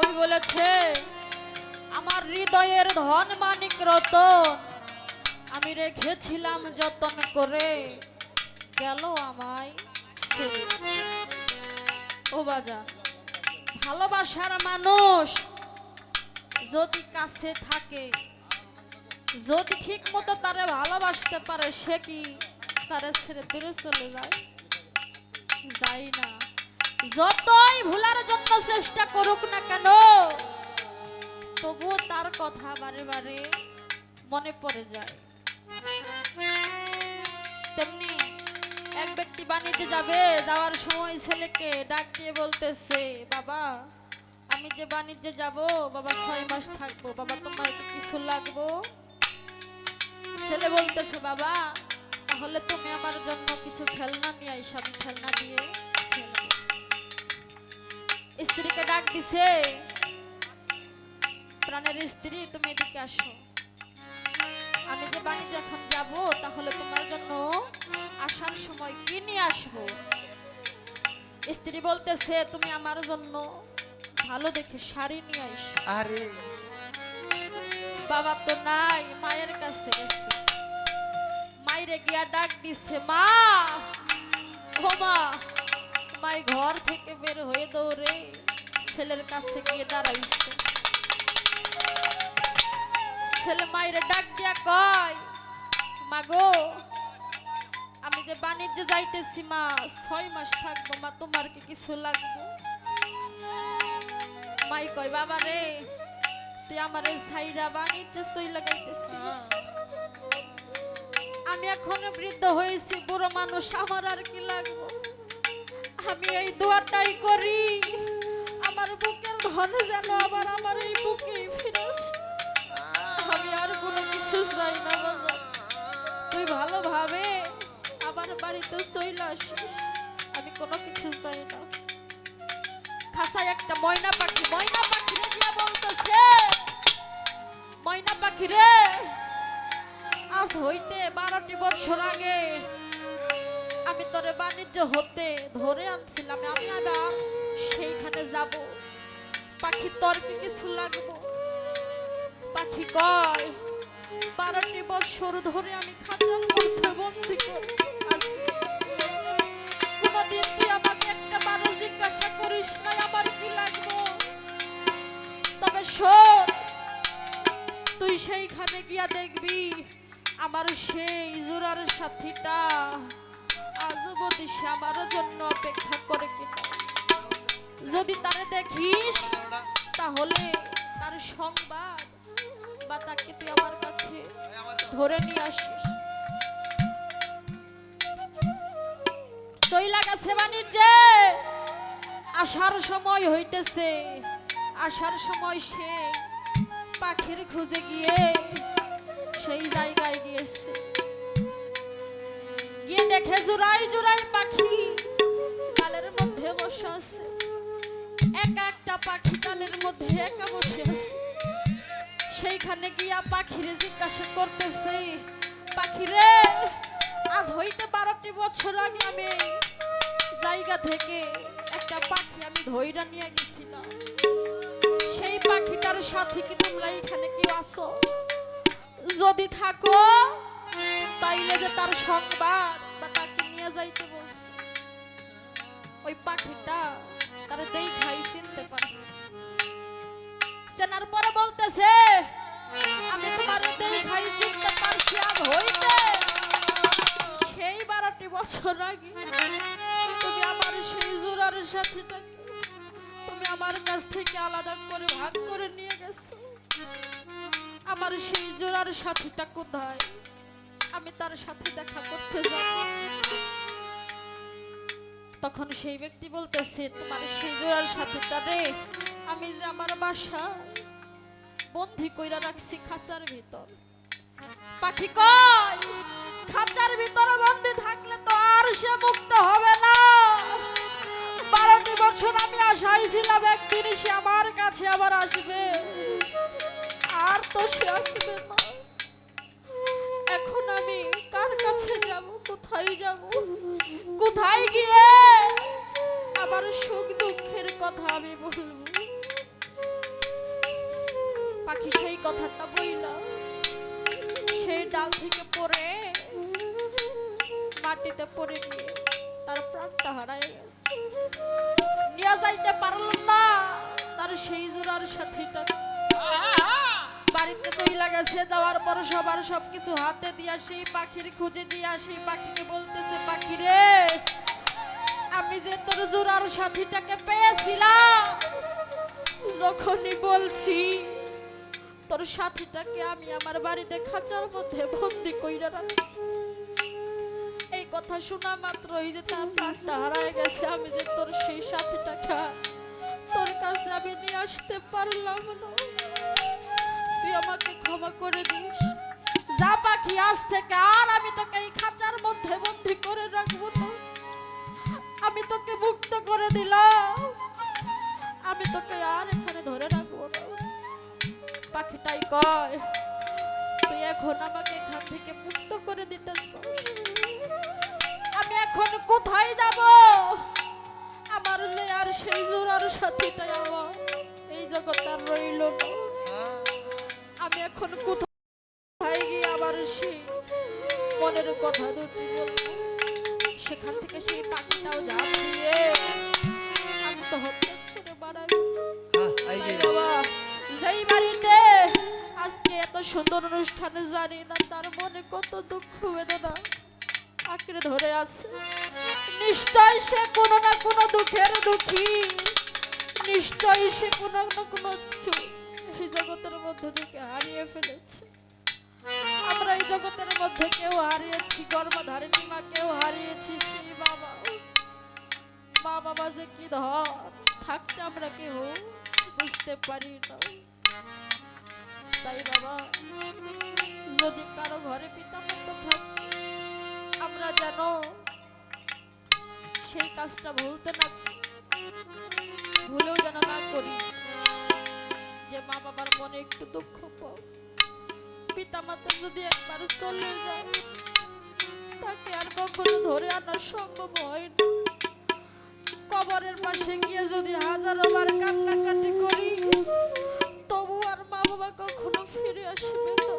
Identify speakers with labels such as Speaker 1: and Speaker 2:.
Speaker 1: কবি বলেছে, আমার হৃদয়ের ধন মানিক রতন আমি রেখেছিলাম যতন করে গেল আমায় ও বাজা, ভালোবাসার মানুষ যদি কাছে থাকে, যদি ঠিক মতো তারে ভালোবাসতে পারে, সে কি তারে ছেড়ে দূরে চলে যায়? যাই না। যতই জন্য চেষ্টা করুক না কেন তবুও তার কথা বারে বারে মনে পড়ে যায় তেমনি এক ব্যক্তি বাণিজ্যে যাবে, যাওয়ার সময় ছেলেকে ডাক দিয়ে বলতেছে, বাবা, আমি যে বাণিজ্যে যাব, বাবা ছয় মাস থাকব, বাবা তোমার কি কিছু লাগবো ছেলে বলতেছে, বাবা, তাহলে তুমি আমার জন্য কিছু খেলনা নিয়ে আইসো খেলনা দিয়ে। স্ত্রীকে ডাক দিছে প্রাণের স্ত্রী তুমি এদিকে আসো। আমি যে বাণিজ্য এখন যাব তাহলে তোমার জন্য আসার সময় কি নিয়ে আসব? স্ত্রী বলতেছে তুমি আমার জন্য ভালো দেখে শাড়ি নিয়ে আইসো
Speaker 2: আরে।
Speaker 1: বাবা তো নাই মায়ের কাছে গেছে। মায়েরে গিয়া ডাক ও মা মাই ঘর থেকে বের হয়ে দৌড়ে ছেলের কাছ থেকে দাঁড়াইছে। ছেলে মায়েরে ডাক দিয়া কয়, মাগো, আমি যে বাণিজ্যে যাইতেছি মা, ছয় মাস থাকব মা, তোমার কি কিছু লাগবে? মাই কয়, বাবা রে, তুই আমার সাইরা বাণিজ্যে সই লাগাইতেছিস আমি এখন বৃদ্ধ হয়েছি, বুড়ো মানুষ, আমার আর কি লাগবে? আমি এই দোয়াটাই করি। আমার বুকের ধন যেন আবার আমার এই বুকে ফিরে আমি আর কোনো কিছু চাই না তুই ভালোভাবে আমার বাড়িতে আসিস। আমি কোনো কিছু চাই না। খাসায় একটা ময়না পাখি ময়না পাখি দিয়া বলতেছে। ময়না পাখি রে, আজ হইতে বারোটি বছর আগে আমি তোরে বাণিজ্য হতে ধরে আনছিলাম, আমি আবার সেইখানে যাব। পাখি তোর কি কিছু লাগবো। পাখি কয়, বারোটি বছর ধরে আমি খাঁচার মধ্যে বন্দি কোনোদিন তুই আমাকে একটা বারো জিজ্ঞাসা করিস নাই আমার কি লাগবো। তবে শোন, তুই সেইখানে গিয়া দেখবি আমার সেই জোরার সাথীটা অবধি সে আমার জন্য যদি তারে দেখিস, তাহলে তার সংবাদ বা তাকে তুই আমার কাছে ধরে নিয়ে আসিস। তৈলা গাছে আসার সময় হইতেছে আসার সময় সে পাখির খুঁজে গিয়ে পাখি ডালের মধ্যে একা বসে আছে। সেইখানে গিয়া পাখিরে জিজ্ঞাসা করতেছে, পাখিরে, আজ হইতে বারোটি বছর আগে আমি জায়গা থেকে একটা পাখি আমি ধইরা নিয়ে গেছিলাম। সেই পাখিটার সাথে কি তোমরা এখানে কি আছো? যদি থাকো, তাইলে যে তার সংবাদ বা তাকে নিয়ে যাইতে বলছে। ওই পাখিটা তার দেখাই চিনতে পারছে চেনার পরে বলতেছে, আমি তোমার দেখাই চিনতে পারছি আর হইতে। সেই বারোটি বছর আগে তুমি আমার সেই জোরার সাথীটাকে তুমি আমার কাছ থেকে আলাদা করে ভাগ করে নিয়ে গেছো। আমার সেই জোড়ার সাথীটা কোথায়? আমি তার সাথে দেখা করতে যাব। তখন সেই ব্যক্তি বলতেছে, তোমার সেই জোড়ার সাথীটা রে আমি যে আমার বাসা বন্দি কইরা রাখছি খাঁচার ভিতর। পাখি কয়, খাঁচার ভিতরে বন্দি থাকলে তো আর সে মুক্ত হবে না। বারোটি বছর আমি আশাই ছিলাম, একদিন সে আমার কাছে আবার আসবে। আর তো সে আসবে না। এখন আমি কার কাছে যাব, কোথায় যাব? কোথায় গিয়ে? আমার সুখ দুঃখের কথা আমি বলব। কথাটা বইলা। সেই ডাল থেকে পড়ে, মাটিতে পড়ে গিয়ে তার প্রাণটা হারায় নিয়ে যাইতে পারলাম না, তার সেই জোড়ার সাথীটা বাড়িতে তৈলা গেছে, যাওয়ার পর সবার সবকিছু হাতে দিয়া সেই পাখির খুঁজে দিয়া সেই পাখিকে বলতেছে পাখি রে আমি যে তোর জোড়ার সাথীটাকে পেয়েছিলাম, যখনই বলছি, তোর সাথীটাকে আমি আমার বাড়িতে খাঁচার মধ্যে বন্দি কইরা রাখি এই কথা শোনা মাত্রই যে তার প্রাণটা হারায় গেছে, আমি যে তোর সেই সাথীটাকে তোর কাছে আমি নিয়ে আসতে পারলাম না। তুই আমাকে ক্ষমা করে দিস। যা পাখি আজ থেকে আর আমি তোকে এই খাঁচার মধ্যে বন্দি করে রাখব না। আমি তোকে মুক্ত করে দিলাম। আমি তোকে আর এখানে ধরে রাখব না। পাখিটাই কয়, তুই এখন আমাকে এখান থেকে মুক্ত করে দিতে আমি এখন কোথায় যাব? আমার যে আর সেই জোড়ার সাথীটাই আমার। এই জগৎ আর রইল না। আমি এখন কোথায় গিয়ে আবার সেই মনের কথা দুটি বলব? সেখান থেকে সেই পাখিটাও ঝাঁপ দিয়ে আমি তো হত্যা করে মারা গেলাম।
Speaker 2: এই যে।
Speaker 1: তাই বাবা, যেই বাড়িতে আজকে এত সুন্দর অনুষ্ঠানে জানি না তার মনে কত দুঃখ বেদনা আঁকড়ে ধরে আছে। নিশ্চয় সে কোনো না কোনো দুঃখের দুঃখী। নিশ্চয় সে কোনো না কোনো এই জগতের মধ্যে থেকে হারিয়ে ফেলেছে। আমরা এই জগতের মধ্যে কেউ হারিয়েছি, গর্ভধারিণী মা কেউ হারিয়েছি, সেই বাবা। মা বাবা যে কি ধর, থাকতে আমরা কেউ বুঝতে পারি না। তাই বাবা, যদি কারও ঘরে পিতা মাতা থাকে, আমরা যেন সেই কাজটা ভুলতে না ভুলেও যেন না করি। যে মা বাবার মনে একটু দুঃখ পিতা মাতা যদি একবার চলে যায়, তাকে আর কখনো ধরে আনা সম্ভব হয় না। কবরের পাশে গিয়ে যদি হাজারো বার কান্নাকাটি করি, তবু আর মা বাবা কখনো ফিরে আসবে না।